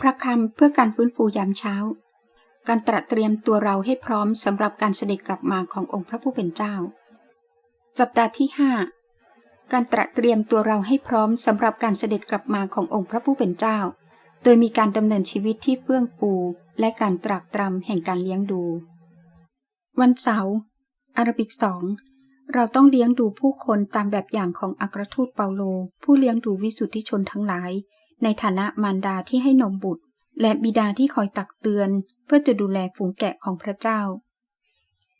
พระคำเพื่อการฟื้นฟูยามเช้า การตระเตรียมตัวเราให้พร้อมสำหรับการเสด็จกลับมาขององค์พระผู้เป็นเจ้า สัปดาห์ที่ 5 การตระเตรียมตัวเราให้พร้อมสำหรับการเสด็จกลับมาขององค์พระผู้เป็นเจ้า โดยมีการดำเนินชีวิตที่เฟื่องฟูและการตรากตรำแห่งการเลี้ยงดู วันเสาร์อารบิกสองเราต้องเลี้ยงดูผู้คนตามแบบอย่างของอัครทูตเปาโล ผู้เลี้ยงดูวิสุทธิชนทั้งหลาย ในฐานะมารดาที่ให้นมบุตร และบิดาที่คอยตักเตือน เพื่อจะดูแลฝูงแกะของพระเจ้า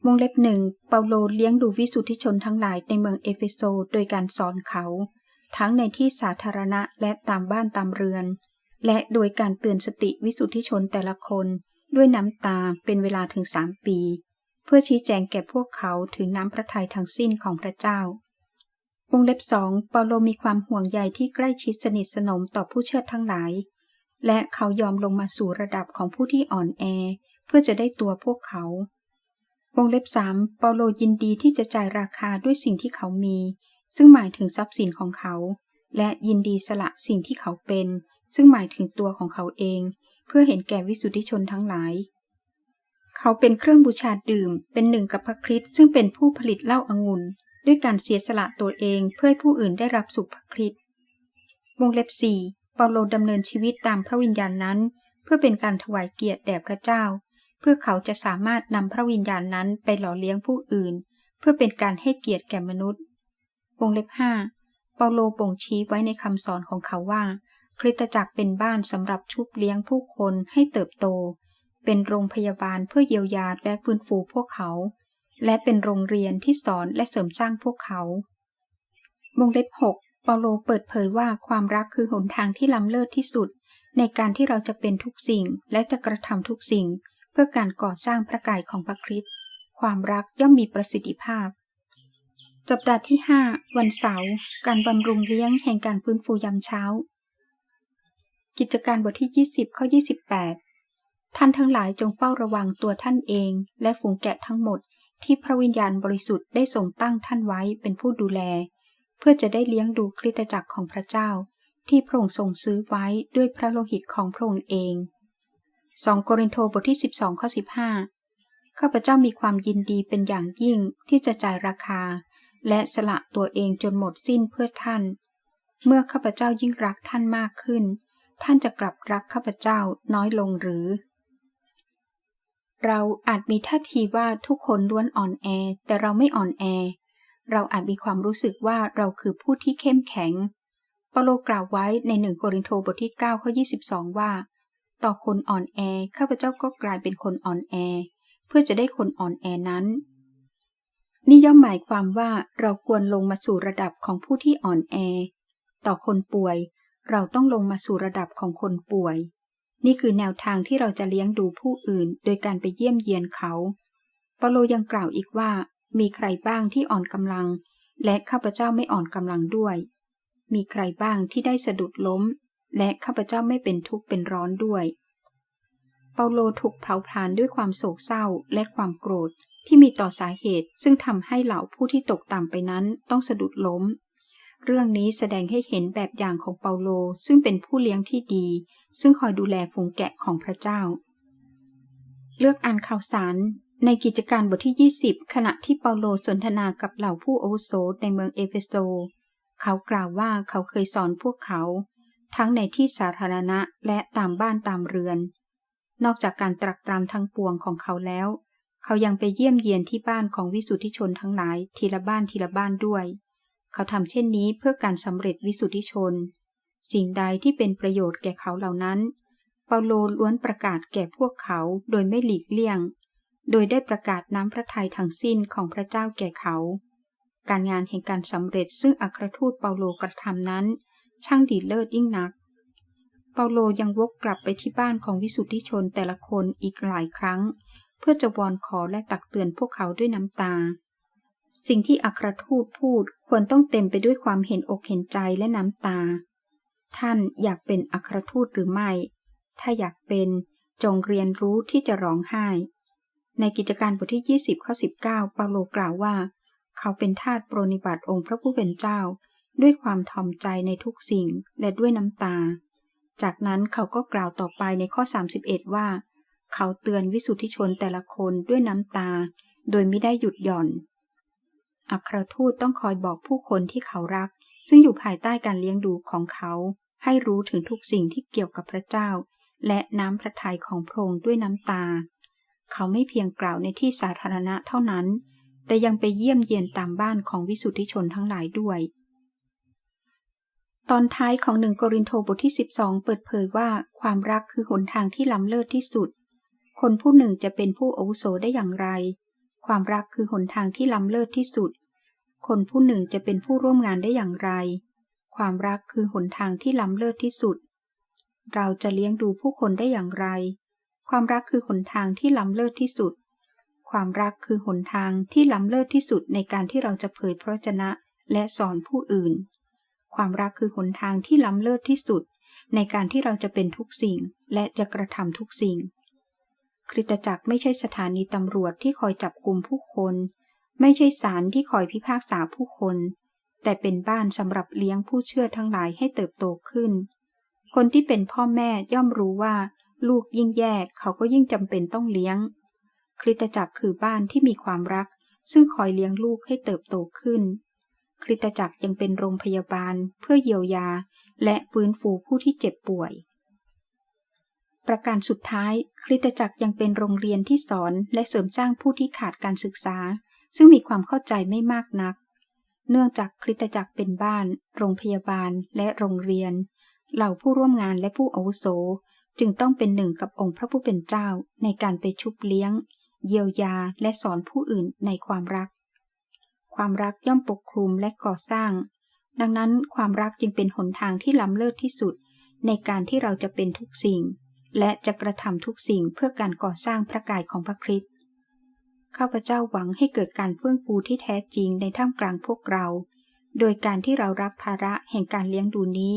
วงเล็บหนึ่งเปาโลเลี้ยงดูวิสุทธิชนทั้งหลายในเมืองเอเฟโซโดยการสอนเขา ทั้งในที่สาธารณะและตามบ้านตามเรือน และโดยการเตือนสติวิสุทธิชนแต่ละคนด้วยน้ำตาเป็นเวลาถึงสามปี เพื่อชี้แจงแก่พวกเขาถึงน้ำพระทัยทั้งสิ้นของพระเจ้า วงเล็บสองเปาโลมีความห่วงใยที่ใกล้ชิดสนิทสนมต่อผู้เชื่อทั้งหลาย และเขายอมลงมาสู่ระดับของผู้ที่อ่อนแอ เพื่อจะได้ตัวพวกเขา วงเล็บสามเปาโลยินดีที่จะจ่ายราคาด้วยสิ่งที่เขามี ซึ่งหมายถึงทรัพย์สินของเขา และยินดีสละสิ่งที่เขาเป็น ซึ่งหมายถึงตัวของเขาเอง เพื่อเห็นแก่วิสุทธิชนทั้งหลาย เขาเป็นเครื่องบูชาดื่ม เป็นหนึ่งกับพระคริสต์ซึ่งเป็นผู้ผลิตเหล้าอางุ่น ด้วยการเสียสละตัวเองเพื่อให้ผู้อื่นได้รับสุขพระคริสต์วงเล็บสี่เปาโลดำเนินชีวิตตามพระวิญญาณนั้น เพื่อเป็นการถวายเกียรติแด่พระเจ้า เพื่อเขาจะสามารถนำพระวิญญาณนั้นไปหล่อเลี้ยงผู้อื่น เพื่อเป็นการให้เกียรติแก่มนุษย์ วงเล็บห้าเปาโลบ่งชี้ไว้ในคำสอนของเขาว่า คริสตจักรเป็นบ้านสำหรับชุบเลี้ยงผู้คนให้เติบโต เป็นโรงพยาบาลเพื่อเยียวยาและฟื้นฟูพวกเขา และเป็นโรงเรียนที่สอนและเสริมสร้างพวกเขา วงเล็บ 6 เปาโลเปิดเผยว่าความรักคือหนทางที่ล้ำเลิศที่สุด ในการที่เราจะเป็นทุกสิ่งและจะกระทำทุกสิ่ง เพื่อการก่อสร้างพระกายของพระคริสต์ ความรักย่อมมีประสิทธิภาพ สัปดาห์ที่ 5 วันเสาร์ การบำรุงเลี้ยงแห่งการฟื้นฟูยามเช้า กิจการบทที่ 20 ข้อ 28ท่านทั้งหลายจงเฝ้าระวังตัวท่านเอง และฝูงแกะทั้งหมด ที่พระวิญญาณบริสุทธิ์ได้ทรงตั้งท่านไว้เป็นผู้ดูแล เพื่อจะได้เลี้ยงดูคริสตจักรของพระเจ้า ที่พระองค์ทรงซื้อไว้ด้วยพระโลหิตของพระองค์เอง 2โกรินโทบทที่ 12ข้อ15 ข้าพเจ้ามีความยินดีเป็นอย่างยิ่งที่จะจ่ายราคา และสละตัวเองจนหมดสิ้นเพื่อท่าน เมื่อข้าพเจ้ายิ่งรักท่านมากขึ้น ท่านจะกลับรักข้าพเจ้าน้อยลงหรือ เราอาจมีท่าทีว่าทุกคนล้วนอ่อนแอ แต่เราไม่อ่อนแอ เราอาจมีความรู้สึกว่าเราคือผู้ที่เข้มแข็งเปโลกล่าวไว้ในหนึ่งโกรินโทบทที่9ข้อ22 ว่า ต่อคนอ่อนแอข้าพเจ้าก็กลายเป็นคนอ่อนแอ เพื่อจะได้คนอ่อนแอนั้น นี่ย่อมหมายความว่าเราควรลงมาสู่ระดับของผู้ที่อ่อนแอ ต่อคนป่วย เราต้องลงมาสู่ระดับของคนป่วย นี่คือแนวทางที่เราจะเลี้ยงดูผู้อื่น โดยการไปเยี่ยมเยียนเขาเปโลยังกล่าวอีกว่า มีใครบ้างที่อ่อนกำลัง และข้าพเจ้าไม่อ่อนกำลังด้วย มีใครบ้างที่ได้สะดุดล้ม และข้าพเจ้าไม่เป็นทุกข์เป็นร้อนด้วย เปาโลถูกเผาผลาญด้วยความโศกเศร้าและความโกรธที่มีต่อสาเหตุซึ่งทำให้เหล่าผู้ที่ตกต่ำไปนั้นต้องสะดุดล้ม เรื่องนี้แสดงให้เห็นแบบอย่างของเปาโลซึ่งเป็นผู้เลี้ยงที่ดี ซึ่งคอยดูแลฝูงแกะของพระเจ้า เลือกอ่านข่าวสารในกิจการบทที่ 20 ขณะที่เปาโลสนทนากับเหล่าผู้โอโซในเมืองเอเฟโซ เขากล่าวว่าเขาเคยสอนพวกเขา ทั้งในที่สาธารณะและตามบ้านตามเรือน นอกจากการตรักตรำทั้งปวงของเขาแล้ว เขายังไปเยี่ยมเยียนที่บ้านของวิสุทธิชนทั้งหลายทีละบ้านทีละบ้านด้วย เขาทำเช่นนี้เพื่อการสำเร็จวิสุทธิชน สิ่งใดที่เป็นประโยชน์แก่เขาเหล่านั้น เปาโลล้วนประกาศแก่พวกเขาโดยไม่หลีกเลี่ยง โดยได้ประกาศน้ำพระทัยทั้งสิ้นของพระเจ้าแก่เขา การงานแห่งการสำเร็จซึ่งอัครทูตเปาโลกระทำนั้น ช่างดีเลิศยิ่งนัก เปาโลยังวกกลับไปที่บ้านของวิสุทธิชนแต่ละคนอีกหลายครั้ง เพื่อจะวอนขอและตักเตือนพวกเขาด้วยน้ำตาสิ่งที่อัครทูตพูด ควรต้องเต็มไปด้วยความเห็นอกเห็นใจและน้ำตา ท่านอยากเป็นอัครทูตหรือไม่ ถ้าอยากเป็นจงเรียนรู้ที่จะร้องไห้ ในกิจการบทที่ 20ข้อ19 เปาโลกล่าวว่า เขาเป็นทาสปรนิบัติองค์พระผู้เป็นเจ้า ด้วยความทอมใจในทุกสิ่งและด้วยน้ำตา จากนั้นเขาก็กล่าวต่อไปในข้อ 31 ว่า เขาเตือนวิสุทธิชนแต่ละคนด้วยน้ำตา โดยไม่ได้หยุดหย่อน อัครทูตต้องคอยบอกผู้คนที่เขารัก ซึ่งอยู่ภายใต้การเลี้ยงดูของเขา ให้รู้ถึงทุกสิ่งที่เกี่ยวกับพระเจ้า และน้ำพระทัยของพระองค์ด้วยน้ำตา เขาไม่เพียงกล่าวในที่สาธารณะเท่านั้น แต่ยังไปเยี่ยมเยียนตามบ้านของวิสุทธิชนทั้งหลายด้วย ตอนท้ายของหนึ่งโกรินโทบทที่ 12 เปิดเผยว่าความรักคือหนทางที่ล้ำเลิศที่สุด คนผู้หนึ่งจะเป็นผู้อาวุโสได้อย่างไร ความรักคือหนทางที่ล้ำเลิศที่สุด คนผู้หนึ่งจะเป็นผู้ร่วมงานได้อย่างไร ความรักคือหนทางที่ล้ำเลิศที่สุด เราจะเลี้ยงดูผู้คนได้อย่างไร ความรักคือหนทางที่ล้ำเลิศที่สุด ความรักคือหนทางที่ล้ำเลิศที่สุดในการที่เราจะเผยพระวจนะและสอนผู้อื่น ความรักคือหนทางที่ล้ำเลิศที่สุด ในการที่เราจะเป็นทุกสิ่งและจะกระทำทุกสิ่ง คริสตจักรไม่ใช่สถานีตำรวจที่คอยจับกลุ่มผู้คน ไม่ใช่ศาลที่คอยพิพากษาผู้คน แต่เป็นบ้านสำหรับเลี้ยงผู้เชื่อทั้งหลายให้เติบโตขึ้น คนที่เป็นพ่อแม่ย่อมรู้ว่า ลูกยิ่งแย่เขาก็ยิ่งจำเป็นต้องเลี้ยง คริสตจักรคือบ้านที่มีความรัก ซึ่งคอยเลี้ยงลูกให้เติบโตขึ้น คริสตจักรยังเป็นโรงพยาบาล เพื่อเยียวยา และฟื้นฟูผู้ที่เจ็บป่วยประการสุดท้าย คริสตจักรยังเป็นโรงเรียนที่สอนและเสริมสร้างผู้ที่ขาดการศึกษา ซึ่งมีความเข้าใจไม่มากนัก เนื่องจากคริสตจักรเป็นบ้าน โรงพยาบาลและโรงเรียน เหล่าผู้ร่วมงานและผู้อาวุโส จึงต้องเป็นหนึ่งกับองค์พระผู้เป็นเจ้าในการไปชุบเลี้ยง เยียวยาและสอนผู้อื่นในความรัก ความรักย่อมปกคลุมและก่อสร้าง ดังนั้นความรักจึงเป็นหนทางที่ล้ำเลิศที่สุด ในการที่เราจะเป็นทุกสิ่ง และจะกระทำทุกสิ่งเพื่อการก่อสร้างพระกายของพระคริสต์ ข้าพเจ้าหวังให้เกิดการเฟื่องฟูที่แท้จริงในท่ามกลางพวกเรา โดยการที่เรารับภาระแห่งการเลี้ยงดูนี้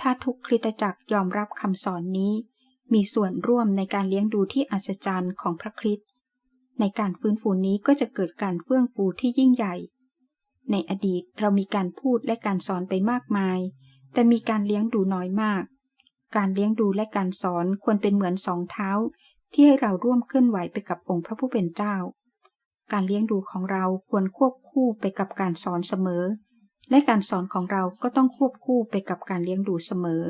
ถ้าทุกคริสตจักรยอมรับคำสอนนี้ มีส่วนร่วมในการเลี้ยงดูที่อัศจรรย์ของพระคริสต์ในการฟื้นฟูนี้ก็จะเกิดการเฟื่องฟูที่ยิ่งใหญ่ ในอดีตเรามีการพูดและการสอนไปมากมาย แต่มีการเลี้ยงดูน้อยมาก การเลี้ยงดูและการสอนควรเป็นเหมือนสองเท้า ที่ให้เราร่วมเคลื่อนไหวไปกับองค์พระผู้เป็นเจ้า การเลี้ยงดูของเราควรควบคู่ไปกับการสอนเสมอ และการสอนของเราก็ต้องควบคู่ไปกับการเลี้ยงดูเสมอ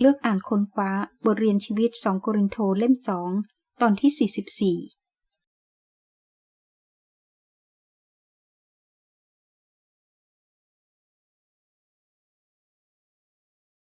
เลือกอ่านค้นคว้าบทเรียนชีวิต 2 โกรินโทเล่มสองตอนที่ 44